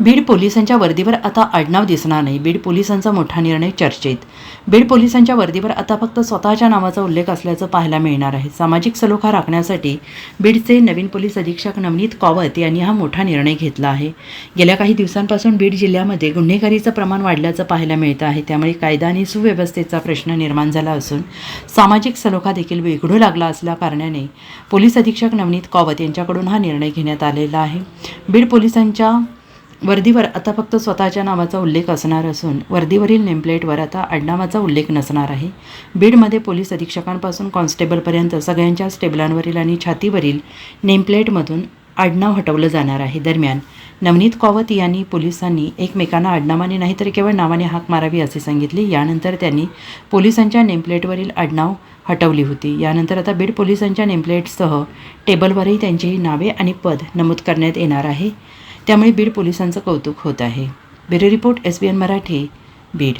बीड पोलिसांच्या वर्दीवर आता आडनाव दिसणार नाही. बीड पोलिसांचा मोठा निर्णय चर्चेत. बीड पोलिसांच्या वर्दीवर आता फक्त स्वतःच्या नावाचा उल्लेख असल्याचं पाहायला मिळणार आहे. सामाजिक सलोखा राखण्यासाठी बीडचे नवीन पोलीस अधीक्षक नवनीत कावत यांनी हा मोठा निर्णय घेतला आहे. गेल्या काही दिवसांपासून बीड जिल्ह्यामध्ये गुन्हेगारीचं प्रमाण वाढल्याचं पाहायला मिळतं आहे. त्यामुळे कायदा आणि सुव्यवस्थेचा प्रश्न निर्माण झाला असून सामाजिक सलोखा देखील बिघडू लागला असल्या कारणाने पोलीस अधीक्षक नवनीत कावत यांच्याकडून हा निर्णय घेण्यात आलेला आहे. बीड पोलिसांच्या वर्दीवर आता फक्त स्वतःच्या नावाचा उल्लेख असणार असून वर्दीवरील नेमप्लेटवर आता आडनावाचा उल्लेख नसणार आहे. बीडमध्ये पोलीस अधीक्षकांपासून कॉन्स्टेबलपर्यंत सगळ्यांच्या स्टेबलांवरील आणि छातीवरील नेमप्लेटमधून आडनाव हटवलं जाणार आहे. दरम्यान नवनीत कॉवत यांनी पोलिसांनी एकमेकांना आडनावाने नाही तर केवळ नावाने हाक मारावी असे सांगितले. यानंतर त्यांनी पोलिसांच्या नेमप्लेटवरील आडनाव हटवली होती. यानंतर आता बीड पोलिसांच्या नेमप्लेटसह टेबलवरही त्यांची नावे आणि पद नमूद करण्यात येणार आहे. त्यामुळे बीड पोलिसांचं कौतुक होत आहे. Bureau report S B N Marathi Beed.